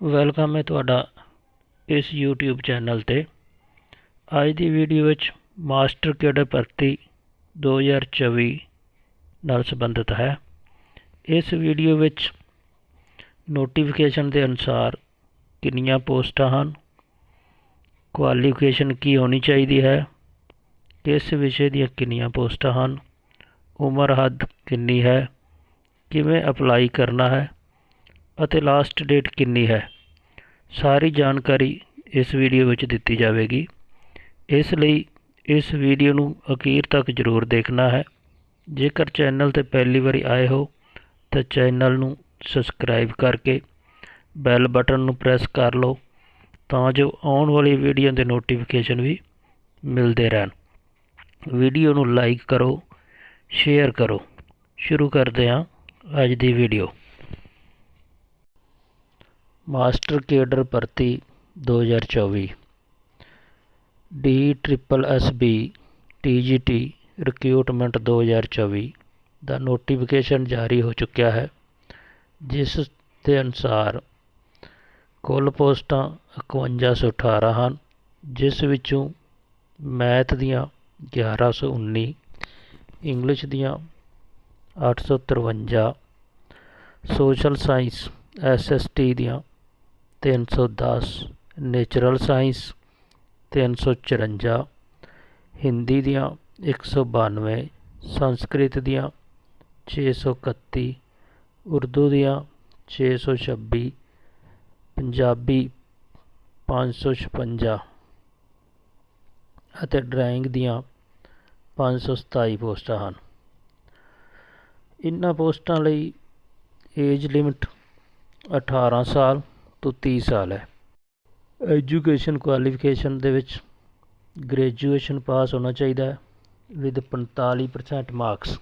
Welcome ਹੈ ਤੁਹਾਡਾ ਇਸ YouTube ਚੈਨਲ ਤੇ। ਅੱਜ ਦੀ ਵੀਡੀਓ ਵਿੱਚ ਮਾਸਟਰ ਕੇਡਰ ਭਰਤੀ 2024 ਨਾਲ ਸੰਬੰਧਿਤ ਹੈ। ਇਸ ਵੀਡੀਓ ਵਿੱਚ ਨੋਟੀਫਿਕੇਸ਼ਨ ਦੇ ਅਨੁਸਾਰ ਕਿੰਨੀਆਂ ਪੋਸਟਾਂ ਹਨ ਕੁਆਲੀਫਿਕੇਸ਼ਨ ਕੀ ਹੋਣੀ ਚਾਹੀਦੀ ਹੈ, ਕਿਸ ਵਿਸ਼ੇ ਦੀਆਂ ਕਿੰਨੀਆਂ ਪੋਸਟਾਂ ਹਨ, ਉਮਰ ਹੱਦ ਕਿੰਨੀ ਹੈ, ਕਿਵੇਂ ਅਪਲਾਈ ਕਰਨਾ ਹੈ ਅਤੇ ਲਾਸਟ ਡੇਟ ਕਿੰਨੀ ਹੈ? ਸਾਰੀ ਜਾਣਕਾਰੀ ਇਸ ਵੀਡੀਓ ਵਿੱਚ ਦਿੱਤੀ ਜਾਵੇਗੀ। ਇਸ ਲਈ ਇਸ ਵੀਡੀਓ ਨੂੰ ਅਖੀਰ ਤੱਕ ਜ਼ਰੂਰ ਦੇਖਣਾ ਹੈ। ਜੇਕਰ ਚੈਨਲ ਤੇ ਪਹਿਲੀ ਵਾਰੀ ਆਏ ਹੋ, ਤਾਂ ਚੈਨਲ ਨੂੰ ਸਬਸਕ੍ਰਾਈਬ ਕਰਕੇ ਬੈਲ ਬਟਨ ਨੂੰ ਪ੍ਰੈਸ ਕਰ ਲਓ, ਤਾਂ ਜੋ ਆਉਣ ਵਾਲੀ ਵੀਡੀਓ ਦੇ ਨੋਟੀਫਿਕੇਸ਼ਨ ਵੀ ਮਿਲਦੇ ਰਹਿਣ। ਵੀਡੀਓ ਨੂੰ ਲਾਈਕ ਕਰੋ ਸ਼ੇਅਰ ਕਰੋ। ਸ਼ੁਰੂ ਕਰਦੇ ਹਾਂ ਅੱਜ ਦੀ ਵੀਡੀਓ ਮਾਸਟਰ ਕੇਡਰ ਭਰਤੀ 2024 D triple S B T G T recruitment 2024 ਦਾ ਨੋਟੀਫਿਕੇਸ਼ਨ ਜਾਰੀ ਹੋ ਚੁੱਕਿਆ ਹੈ, ਜਿਸ ਦੇ ਅਨੁਸਾਰ ਕੁੱਲ ਪੋਸਟਾਂ 5118 ਹਨ, ਜਿਸ ਵਿੱਚੋਂ ਮੈਥ ਦੀਆਂ 1119 ਇੰਗਲਿਸ਼ ਦੀਆਂ 853 ਸੋਸ਼ਲ ਸਾਇੰਸ ਐਸਐਸਟੀ ਦੀਆਂ 310 ਨੇਚਰਲ ਸਾਇੰਸ 354 ਹਿੰਦੀ ਦੀਆਂ 192 ਸੰਸਕ੍ਰਿਤ ਦੀਆਂ 631 ਉਰਦੂ ਦੀਆਂ 626 ਪੰਜਾਬੀ 556 ਅਤੇ ਡਰਾਇੰਗ ਦੀਆਂ 527 ਪੋਸਟਾਂ ਹਨ। ਇਨ੍ਹਾਂ ਪੋਸਟਾਂ ਲਈ ਏਜ ਲਿਮਿਟ 18 ਸਾਲ ਤੋਂ 30 ਸਾਲ ਹੈ। ਐਜੂਕੇਸ਼ਨ ਕੁਆਲੀਫਿਕੇਸ਼ਨ ਦੇ ਵਿੱਚ ਗ੍ਰੈਜੂਏਸ਼ਨ ਪਾਸ ਹੋਣਾ ਚਾਹੀਦਾ ਹੈ ਵਿਦ 45% ਮਾਰਕਸ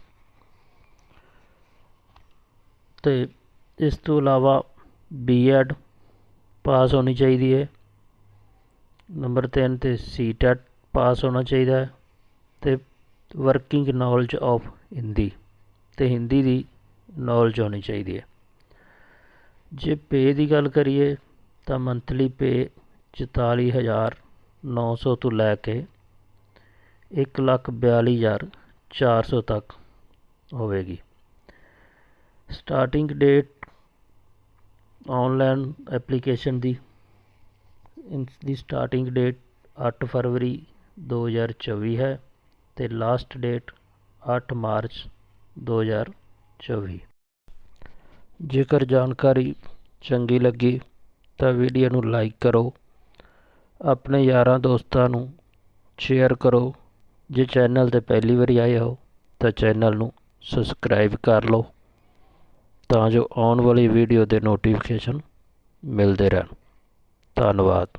ਤੇ ਇਸ ਤੋਂ ਇਲਾਵਾ ਬੀਐਡ ਪਾਸ ਹੋਣੀ ਚਾਹੀਦੀ ਹੈ। ਨੰਬਰ 3 ਤੇ ਸੀਟੈਟ ਪਾਸ ਹੋਣਾ ਚਾਹੀਦਾ ਹੈ ਤੇ ਵਰਕਿੰਗ ਨੌਲੇਜ ਆਫ ਹਿੰਦੀ ਤੇ ਹਿੰਦੀ ਦੀ ਨੌਲੇਜ ਹੋਣੀ ਚਾਹੀਦੀ ਹੈ। ਜੇ ਪੇ ਦੀ ਗੱਲ ਕਰੀਏ ਤਾਂ ਮੰਥਲੀ ਪੇ 44900 ਤੋਂ ਲੈ ਕੇ 142400 ਤੱਕ ਹੋਵੇਗੀ। ਸਟਾਰਟਿੰਗ ਡੇਟ ਆਨਲਾਈਨ ਐਪਲੀਕੇਸ਼ਨ ਦੀ ਇਸ ਦੀ ਸਟਾਰਟਿੰਗ ਡੇਟ 8 ਫਰਵਰੀ 2024 ਹੈ ਤੇ ਲਾਸਟ ਡੇਟ 8 ਮਾਰਚ 2024 ਜੇਕਰ ਜਾਣਕਾਰੀ ਚੰਗੀ ਲੱਗੀ ਤਾਂ ਵੀਡੀਓ ਨੂੰ ਲਾਈਕ ਕਰੋ, ਆਪਣੇ ਯਾਰਾਂ ਦੋਸਤਾਂ ਨੂੰ ਸ਼ੇਅਰ ਕਰੋ। ਜੇ ਚੈਨਲ ਤੇ ਪਹਿਲੀ ਵਾਰੀ ਆਏ ਹੋ ਤਾਂ ਚੈਨਲ ਨੂੰ ਸਬਸਕ੍ਰਾਈਬ ਕਰ ਲਓ, ਤਾਂ ਜੋ ਆਉਣ ਵਾਲੀ ਵੀਡੀਓ ਦੇ ਨੋਟੀਫਿਕੇਸ਼ਨ ਮਿਲਦੇ ਰਹਿਣ। ਧੰਨਵਾਦ।